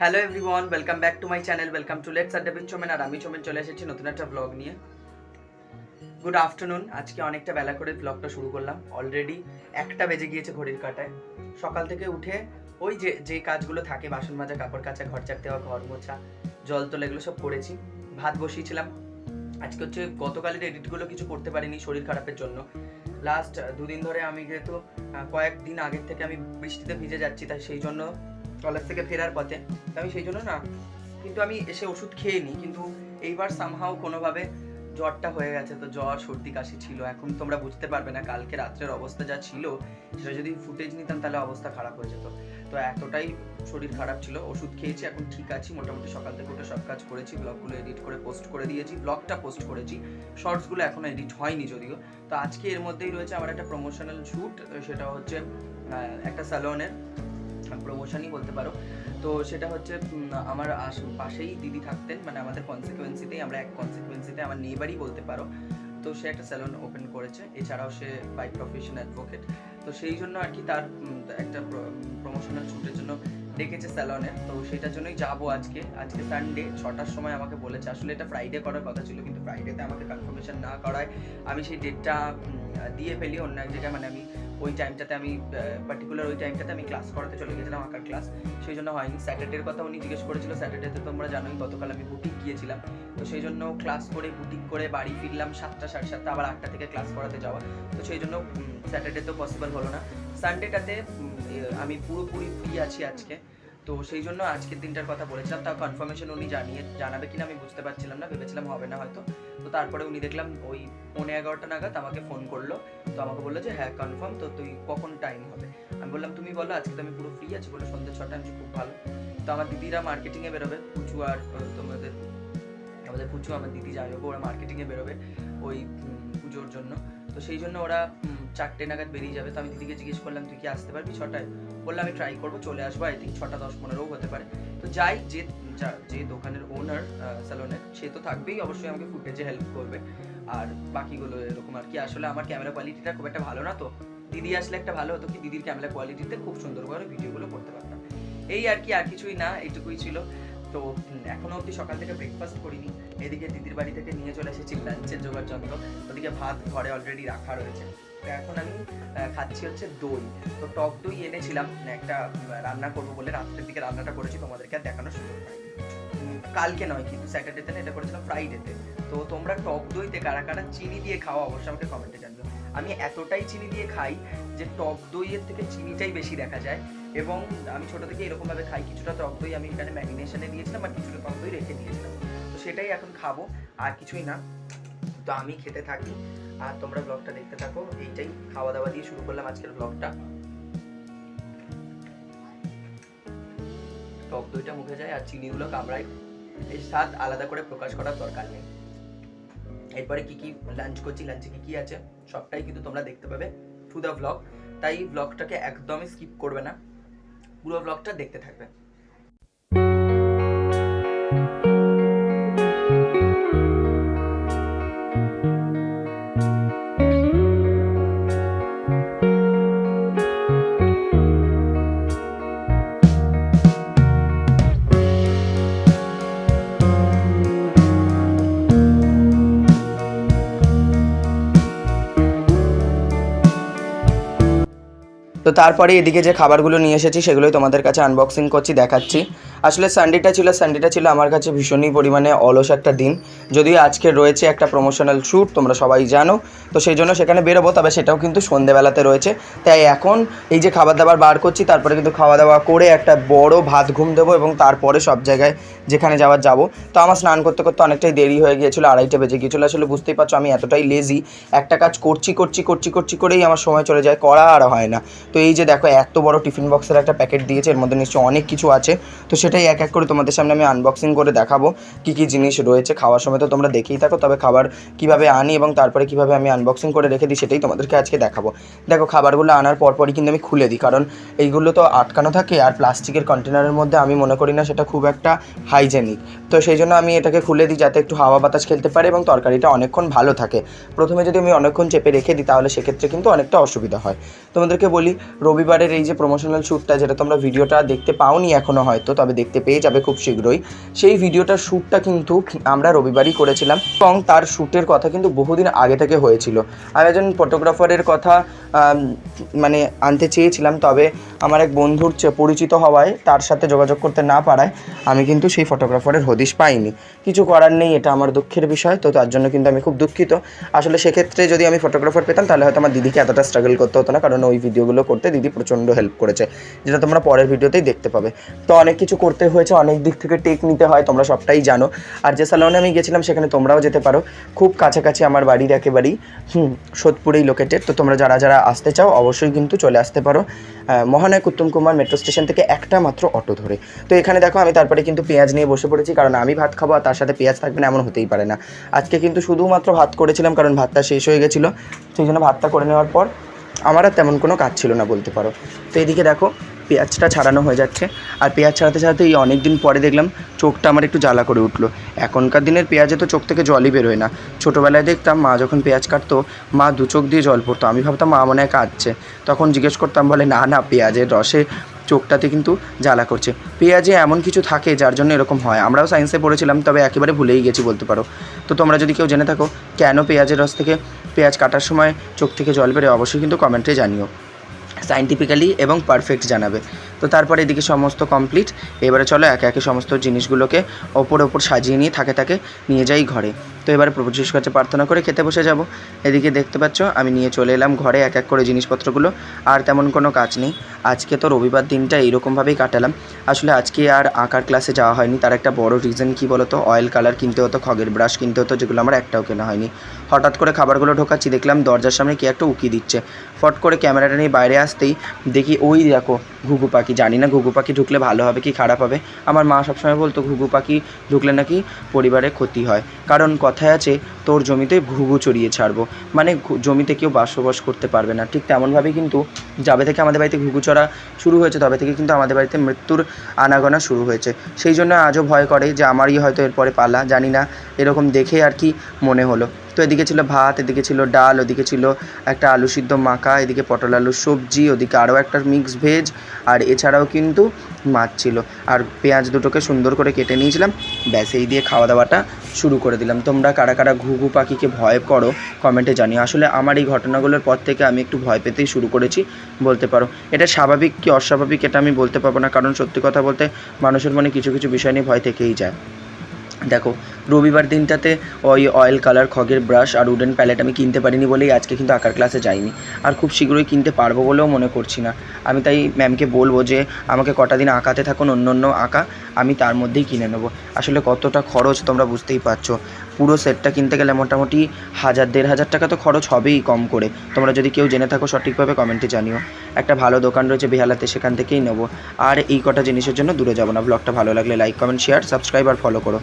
Hello everyone welcome back to my channel welcome to let's adda বিন চোমেন আর আমি চোমেন চলে এসেছি নতুন একটা ব্লগ নিয়ে। গুড আফটারনুন আজকে অনেকটা বেলা করে ব্লগটা শুরু করলাম। অলরেডি একটা বেজে গিয়েছে ঘড়ির কাটায়। সকাল থেকে উঠে ওই যে যে কাজগুলো থাকে, বাসন মাজা, কাপড় কাচা, ঘর চার দেওয়া, ঘর মোছা, জল তোলা, এগুলো সব করেছি। ভাত বসিয়েছিলাম। আজকে হচ্ছে গতকালের এডিটগুলো কিছু করতে পারিনি শরীর খারাপের জন্য। লাস্ট দুদিন ধরে আমি যেহেতু কয়েকদিন আগের থেকে আমি বৃষ্টিতে ভিজে যাচ্ছি, তাই সেই জন্য কলেজ থেকে ফেরার পথে। আমি সেই জন্য না, কিন্তু আমি এসে ওষুধ খেয়ে নিই কিন্তু এইবার সামহাও কোনোভাবে জ্বরটা হয়ে গেছে। তো জ্বর, সর্দি, কাশি ছিল, এখন তোমরা বুঝতে পারবে না কালকে রাত্রের অবস্থা যা ছিল, সেটা যদি ফুটেজ নিতাম তাহলে অবস্থা খারাপ হয়ে যেত। তো এতটাই শরীর খারাপ ছিল, ওষুধ খেয়েছি, এখন ঠিক আছি। মোটামুটি সকাল থেকে উঠে সব কাজ করেছি ব্লগগুলো এডিট করে পোস্ট করে দিয়েছি ব্লগটা পোস্ট করেছি। শর্টসগুলো এখনও এডিট হয়নি যদিও। তো আজকে এর মধ্যেই রয়েছে আমার একটা প্রমোশনাল শ্যুট সেটা হচ্ছে একটা স্যালনের প্রমোশনই বলতে পারো। তো সেটা হচ্ছে আমার পাশেই দিদি থাকতেন মানে আমাদের কনসিকুয়েন্সিতেই আমরা এক কনসিকুয়েন্সিতে আমার নেবারই বলতে পারো। তো সে একটা স্যালন ওপেন করেছে, এছাড়াও সে বাই প্রফেশন অ্যাডভোকেট তো সেই জন্য আর কি তার একটা প্রমোশনাল শ্যুটের জন্য ডেকেছে স্যালনে তো সেটার জন্যই যাব আজকে। আজকে সানডে ছটার সময় আমাকে বলেছে। আসলে এটা ফ্রাইডে করার কথা ছিল, কিন্তু ফ্রাইডেতে আমাকে কনফার্মেশন না করায় আমি সেই ডেটটা দিয়ে ফেলি। অন্য এক জায়গায় মানে আমি ওই টাইমটাতে আমি পার্টিকুলার ওই টাইমটাতে আমি ক্লাস করাতে চলে গেছিলাম আঁকার ক্লাস সেই জন্য হয়নি। স্যাটারডের কথা উনি জিজ্ঞেস করেছিল। স্যাটারডেতে তোমরা জানোই, গতকাল আমি বুটিক গিয়েছিলাম। তো সেই জন্য ক্লাস করে বুটিক করে বাড়ি ফিরলাম সাতটা, সাড়ে সাতটা, আবার আটটা থেকে ক্লাস করাতে যাওয়া। তো সেই জন্য স্যাটারডে তো পসিবল হলো না। সানডেটাতে আমি পুরোপুরি ফ্রি আছি আজকে। তো সেই জন্য আজকের দিনটার কথা বলেছিলাম, তাও কনফার্মেশন উনি জানিয়ে, জানাবে কিনা আমি বুঝতে পারছিলাম না, ভেবেছিলাম হবে না হয়তো। তো তারপরে উনি দেখলাম ওই পৌনে এগারোটা নাগাদ আমাকে ফোন করল। তো আমাকে বলল যে হ্যাঁ কনফার্ম তো তুই কখন টাইম হবে? আমি বললাম, তুমি বলো, আজকে তো আমি পুরো ফ্রি আছি, বলে সন্ধ্যে ছটা আমি খুব ভালো। তো আমার দিদিরা মার্কেটিংয়ে বেরোবে, পুচু আর তোমাদের, আমাদের পুচু, আমার দিদি যাই হোক, ওরা মার্কেটিংয়ে বেরোবে ওই পুজোর জন্য। তো সেই জন্য ওরা চারটে নাগাদ বেরিয়ে যাবে। তো আমি দিদিকে জিজ্ঞেস করলাম, তুই কি আসতে পারবি ছটায়? বললাম, আমি ট্রাই করব, চলে আসব আই থিঙ্ক ছটা দশ পনেরোও হতে পারে। তো যাই, যে যে দোকানের ওনার স্যালনের সে তো থাকবেই, অবশ্যই আমাকে ফুটেজে হেল্প করবে। আর বাকিগুলো এরকম আর কি। আসলে আমার ক্যামেরা কোয়ালিটিটা খুব একটা ভালো না তো। দিদি আসলে একটা ভালো হতো কি, দিদির ক্যামেরা কোয়ালিটিতে খুব সুন্দরভাবে ভিডিওগুলো করতে পারতাম। এই আর কি, আর কিছুই না, এইটুকুই ছিল। তো উম, এখনও অবধি সকাল থেকে ব্রেকফাস্ট করিনি। এদিকে দিদির বাড়ি থেকে নিয়ে চলে এসেছি লাঞ্চের জোগাড় যন্ত্র। ওদিকে ভাত ঘরে অলরেডি রাখা রয়েছে। এখন আমি খাচ্ছি হচ্ছে দই। তো টক দই এনেছিলাম একটা রান্না করব বলে রাত্রের দিকে রান্নাটা করেছি তোমাদেরকে আর দেখানোর সুযোগ পাই কালকে নয় কিন্তু স্যাটারডেতে না এটা করেছিলাম ফ্রাইডেতে তো তোমরা টক দইতে কারা কারা চিনি দিয়ে খাওয়া অবশ্যই আমাকে কমেন্টে জানবে আমি এতটাই চিনি দিয়ে খাই যে টক দইয়ের থেকে চিনিটাই বেশি দেখা যায়। এবং আমি ছোট থেকে এরকমভাবে খাই। কিছুটা টক দই আমি এখানে ম্যারিনেশনে দিয়েছিলাম আর কিছুটা টক দই রেখে দিয়েছিলাম। তো সেটাই এখন খাব, আর কিছুই না। তো আমি খেতে থাকি। আর তোমরা ব্লগটা দেখতে থাকো। এইটাই খাওয়া দাওয়া দিয়ে শুরু করলাম আজকের ব্লগটা টক দইটা মুখে যায় আর চিনিগুলো কামড়ায়। এই স্বাদ আলাদা করে প্রকাশ করার দরকার নেই। এরপরে কি কি লাঞ্চ করছি লাঞ্চে কি কি আছে, সবটাই কিন্তু তোমরা দেখতে পাবে টু দ্য ব্লগ তাই ব্লগটাকে একদমই স্কিপ করবে না। পুরো ব্লগটা দেখতে থাকবে তো তারপরে এদিকে যে খাবারগুলো নিয়ে এসেছি, সেগুলোই তোমাদের কাছে আনবক্সিং করছি, দেখাচ্ছি। আসলে সানডেটা ছিল সানডেটা ছিল আমার কাছে ভীষণই পরিমাণে অলস একটা দিন। যদিও আজকে রয়েছে একটা প্রমোশনাল শ্যুট তোমরা সবাই জানো, তো সেই জন্য সেখানে বেরোবো, তবে সেটাও কিন্তু সন্ধেবেলাতে রয়েছে। তাই এখন এই যে খাবার দাবার বার করছি, তারপরে কিন্তু খাওয়া দাওয়া করে একটা বড় ভাত ঘুম দেবো এবং তারপরে সব জায়গায় যেখানে যাওয়ার যাব। তো আমার স্নান করতে করতে অনেকটাই দেরি হয়ে গিয়েছিল, আড়াইটা বেজে গিয়েছিল। আসলে বুঝতেই পারছ, আমি এতটাই লেজি একটা কাজ করছি করছি করছি করছি করেই আমার সময় চলে যায় করা আর হয় না। তো এই যে দেখো, এত বড় টিফিন বক্সের একটা প্যাকেট দিয়েছে, এর মধ্যে নিশ্চয়ই অনেক কিছু আছে। তো সেটাই এক এক করে তোমাদের সামনে আমি আনবক্সিং করে দেখাবো, কি কি জিনিস রয়েছে। খাওয়ার সময় তো তোমরা দেখেই থাকো, তবে খাবার কীভাবে আনি এবং তারপরে কীভাবে আমি আনবক্সিং করে রেখে দিই সেটাই তোমাদেরকে আজকে দেখাবো। দেখো, খাবারগুলো আনার পরপরই কিন্তু আমি খুলে দিই, কারণ এইগুলো তো আটকানো থাকে আর প্লাস্টিকের কন্টেনারের মধ্যে আমি মনে করি না সেটা খুব একটা হাইজেনিক তো সেই জন্য আমি এটাকে খুলে দিই যাতে একটু হাওয়া বাতাস খেলতে পারে এবং তরকারিটা অনেকক্ষণ ভালো থাকে। প্রথমে যদি আমি অনেকক্ষণ চেপে রেখে দিই, তাহলে সেক্ষেত্রে কিন্তু অনেকটা অসুবিধা হয়। তোমাদেরকে বলি রবিবারের এই যে প্রমোশনাল শ্যুটটা যেটা তোমরা ভিডিওটা দেখতে পাওনি এখনও হয়তো, তবে দেখতে পেয়ে যাবে খুব শীঘ্রই। সেই ভিডিওটার শ্যুটটা কিন্তু আমরা রবিবারই করেছিলাম এবং তার শ্যুটের কথা কিন্তু বহুদিন আগে থেকে হয়েছিল। আমি একজন ফটোগ্রাফারের কথা মানে আনতে চেয়েছিলাম, তবে আমার এক বন্ধুর পরিচিত হওয়ায় তার সাথে যোগাযোগ করতে না পারায় আমি কিন্তু সেই ফটোগ্রাফারের হদিশ পাইনি। কিছু করার নেই, এটা আমার দুঃখের বিষয়, তো তার জন্য কিন্তু আমি খুব দুঃখিত। আসলে সেক্ষেত্রে যদি আমি ফটোগ্রাফার পেতাম, তাহলে হয়তো আমার দিদিকে এতটা স্ট্রাগল করতে হতো না, কারণ ওই ভিডিওগুলো করতে দিদি প্রচণ্ড হেল্প করেছে, যেটা তোমরা পরের ভিডিওতেই দেখতে পাবে। তো অনেক কিছু করতে হয়েছে, অনেক দিক থেকে টেক নিতে হয়, তোমরা সবটাই জানো। আর যে স্যালনে আমি গেছিলাম, সেখানে তোমরাও যেতে পারো। খুব কাছাকাছি আমার বাড়ির একেবারেই, হুম, সোদপুরেই লোকেটেড তো তোমরা যারা যারা আসতে চাও, অবশ্যই কিন্তু চলে আসতে পারো। মহানায়ক উত্তম কুমার মেট্রো স্টেশন থেকে একটা মাত্র অটো ধরে। তো এখানে দেখো, আমি তারপরে কিন্তু পেঁয়াজ নিয়ে বসে পড়েছি, কারণ আমি ভাত খাব আর তার সাথে পেঁয়াজ থাকবে না, এমন হতেই পারে না। আজকে কিন্তু শুধুমাত্র ভাত করেছিলাম, কারণ ভাতটা শেষ হয়ে গেছিল। সেই জন্য ভাতটা করে নেওয়ার পর আমার আর তেমন কোনো কাজ ছিল না বলতে পারো। তো এদিকে দেখো, পেঁয়াজটা ছাড়ানো হয়ে যাচ্ছে। আর পেঁয়াজ ছাড়াতে ছাড়াতে এই অনেক দিন পরে দেখলাম চোখটা আমার একটু জ্বালা করে উঠল। এখনকার দিনের পেঁয়াজে তো চোখ থেকে জলই বেরোয় না। ছোটোবেলায় দেখতাম মা যখন পেঁয়াজ কাটতো, মা দু চোখ দিয়ে জল পড়তো। আমি ভাবতাম মা মনে হয় কাটছে তখন জিজ্ঞেস করতাম, বলে, না না, পেঁয়াজের রসে চোখটাতে কিন্তু জ্বালা করছে। পেঁয়াজে এমন কিছু থাকে যার জন্য এরকম হয়। আমরাও সায়েন্সে পড়েছিলাম, তবে একেবারে ভুলেই গেছি বলতে পারো। তো তোমরা যদি কেউ জেনে থাকো, কেন পেঁয়াজের রস থেকে পেঁয়াজ কাটার সময় চোখ থেকে জল বেরোয়, অবশ্যই কিন্তু কমেন্টে জানিও। সাইন্টিফিক্যালি এবং পারফেক্ট জানাবে। তো তারপরে এদিকে সমস্ত কমপ্লিট এবারে চলো একে একে সমস্ত জিনিসগুলোকে ওপর ওপর সাজিয়ে নিয়ে থাকে থাকে নিয়ে যাই ঘরে। তো এবারে প্রভু কাছে প্রার্থনা করে খেতে বসে যাব। এদিকে দেখতে পাচ্ছ, আমি নিয়ে চলে এলাম ঘরে এক এক করে জিনিসপত্রগুলো। আর তেমন কোনো কাজ নেই। আজকে তো রবিবার দিনটা এইরকমভাবেই কাটালাম। আসলে আজকে আর আঁকার ক্লাসে যাওয়া হয়নি। তার একটা বড় রিজন কী বলো তো অয়েল কালার কিনতে হতো, খগের ব্রাশ কিনতে হতো, যেগুলো আমার একটাও কেনা হয়নি। হঠাৎ করে খাবারগুলো ঢোকাচ্ছি, দেখলাম দরজার সামনে কি একটা উকি দিচ্ছে। ফট করে ক্যামেরাটা নিয়ে বাইরে আসতেই দেখি ওই দেখো ঘুঘু পাখি। জানি না ঘুঘু পাখি ঢুকলে ভালো হবে কি খারাপ হবে। আমার মা সবসময় বলতো, ঘুঘু পাখি ঢুকলে নাকি পরিবারে ক্ষতি হয়। কারণ কথায় আছে, তোর জমিতে ঘুঘু চড়িয়ে ছাড়বো। মানে জমিতে কেউ বাসবাস করতে পারবে না। ঠিক তেমনভাবেই কিন্তু যাবে থেকে আমাদের বাড়িতে ঘুঘু চড়া শুরু হয়েছে, তবে থেকে কিন্তু আমাদের বাড়িতে মৃত্যুর আনাগোনা শুরু হয়েছে। সেই জন্য আজও ভয় করে যে, আমারই হয়তো এরপরে পালা, জানি না। এরকম দেখে আর কি মনে হলো। তো এদিকে ছিল ভাত, এদিকে ছিল ডাল, ওদিকে ছিল একটা আলু সিদ্ধ মাখা, এদিকে পটল আলু সবজি, ওদিকে আরও একটা মিক্স ভেজ আর এছাড়াও কিন্তু মাছ ছিল। আর পেঁয়াজ দুটোকে সুন্দর করে কেটে নিয়েছিলাম, ব্যাস এই দিয়ে খাওয়া দাওয়াটা শুরু করে দিলাম। তোমরা কারা কারা ঘুঘু পাখিকে ভয় করো কমেন্টে জানিও। আসলে আমার এই ঘটনাগুলোর পর থেকে আমি একটু ভয় পেতেই শুরু করেছি, বলতে পারো। এটা স্বাভাবিক কি অস্বাভাবিক এটা আমি বলতে পারব না, কারণ সত্যি কথা বলতে মানুষের মনে কিছু কিছু বিষয় নিয়ে ভয় থেকেই যায়। দেখো রবিবার দিনটাতে ওই অয়েল কালার খগের ব্রাশ আর উডেন প্যালেট আমি কিনতে পারিনি বলেই আজকে কিন্তু আঁকার ক্লাসে যাইনি। আর খুব শীঘ্রই কিনতে পারব বলেও মনে করছি না। আমি তাই ম্যামকে বলব যে, আমাকে কটা দিন আঁকাতে থাকুন, অন্য অন্য আঁকা, আমি তার মধ্যেই কিনে নেব। আসলে কতটা খরচ তোমরা বুঝতেই পারছ। পুরো সেটটা কিনতে গেলে মোটামুটি হাজার, দেড় হাজার টাকা তো খরচ হবেই কম করে। তোমরা যদি কেউ জেনে থাকো সঠিকভাবে কমেন্টে জানিও। একটা ভালো দোকান রয়েছে বেহালাতে, সেখান থেকেই নেব। আর এই কটা জিনিসের জন্য দূরে যাব না। ব্লগটা ভালো লাগলে লাইক কমেন্ট শেয়ার সাবস্ক্রাইব আর ফলো করো।